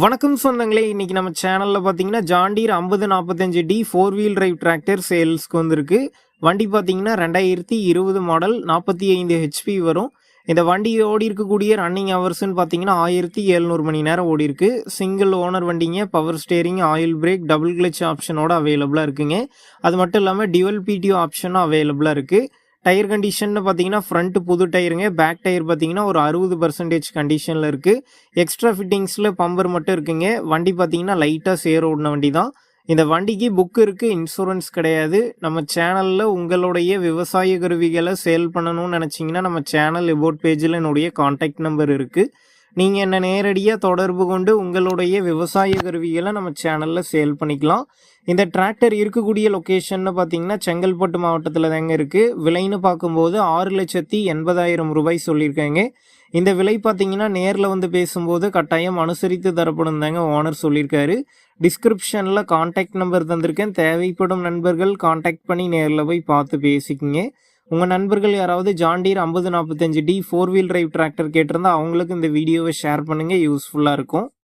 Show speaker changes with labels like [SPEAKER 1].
[SPEAKER 1] வணக்கம் சொந்தங்களே இன்றைக்கி நம்ம சேனலில் பார்த்தீங்கன்னா ஜாண்டீர் ஐம்பது நாற்பத்தஞ்சு D four wheel drive tractor சேல்ஸ்க்கு வந்திருக்கு. வண்டி பார்த்தீங்கன்னா ரெண்டாயிரத்தி இருபது மாடல் நாற்பத்தி ஐந்து ஹெச்பி வரும். இந்த வண்டி ஓடி இருக்கக்கூடிய ரன்னிங் ஹவர்ஸ்ன்னு பார்த்தீங்கன்னா ஆயிரத்தி எழுநூறு மணி நேரம் ஓடி இருக்கு. சிங்கிள் ஓனர் வண்டிங்க power steering oil brake double clutch ஆப்ஷனோட அவைலபிளாக இருக்குங்க. அது மட்டும் இல்லாமல் டிவல் பிடிஓ ஆப்ஷனும் அவைலபிளாக இருக்குது டயர் கண்டிஷன் பார்த்தீங்கன்னா ஃப்ரண்ட் புது டயருங்க. பேக் டயர் பார்த்தீங்கன்னா ஒரு அறுபது பர்சன்டேஜ் கண்டிஷனில் இருக்குது எக்ஸ்ட்ரா ஃபிட்டிங்ஸில் பம்பர் மட்டும் இருக்குங்க. வண்டி பார்த்தீங்கன்னா லைட்டாக சேர் ஓடின வண்டி தான் இந்த வண்டிக்கு புக் இருக்குது இன்சூரன்ஸ் கிடையாது. நம்ம சேனலில் உங்களுடைய விவசாய கருவிகளை சேல் பண்ணணும்னு நினச்சிங்கன்னா நம்ம சேனல் எபோட் பேஜில் என்னுடைய காண்டாக்ட் நம்பர் இருக்குது நீங்கள் என்ன நேரடியாக தொடர்பு கொண்டு உங்களுடைய விவசாய கருவிகளை நம்ம சேனலில் சேல் பண்ணிக்கலாம். இந்த டிராக்டர் இருக்கக்கூடிய லொக்கேஷன்னு பார்த்தீங்கன்னா செங்கல்பட்டு மாவட்டத்தில் தாங்க இருக்குது விலைன்னு பார்க்கும்போது ஆறு லட்சத்தி எண்பதாயிரம் ரூபாய் சொல்லியிருக்காங்க. இந்த விலை பார்த்தீங்கன்னா நேரில் வந்து பேசும்போது கட்டாயம் அனுசரித்து தரப்படும் தாங்க ஓனர் சொல்லியிருக்காரு. டிஸ்கிரிப்ஷனில் காண்டாக்ட் நம்பர் தந்திருக்கேன். தேவைப்படும் நண்பர்கள் காண்டாக்ட் பண்ணி நேரில் போய் பார்த்து பேசிக்கிங்க. உங்கள் நண்பர்கள் யாராவது ஜாண்டீர் ஐம்பது நாற்பத்தஞ்சு D four wheel drive tractor கேட்டிருந்தா அவங்களுக்கு இந்த வீடியோவை ஷேர் பண்ணுங்கள் யூஸ்ஃபுல்லாக இருக்கும்.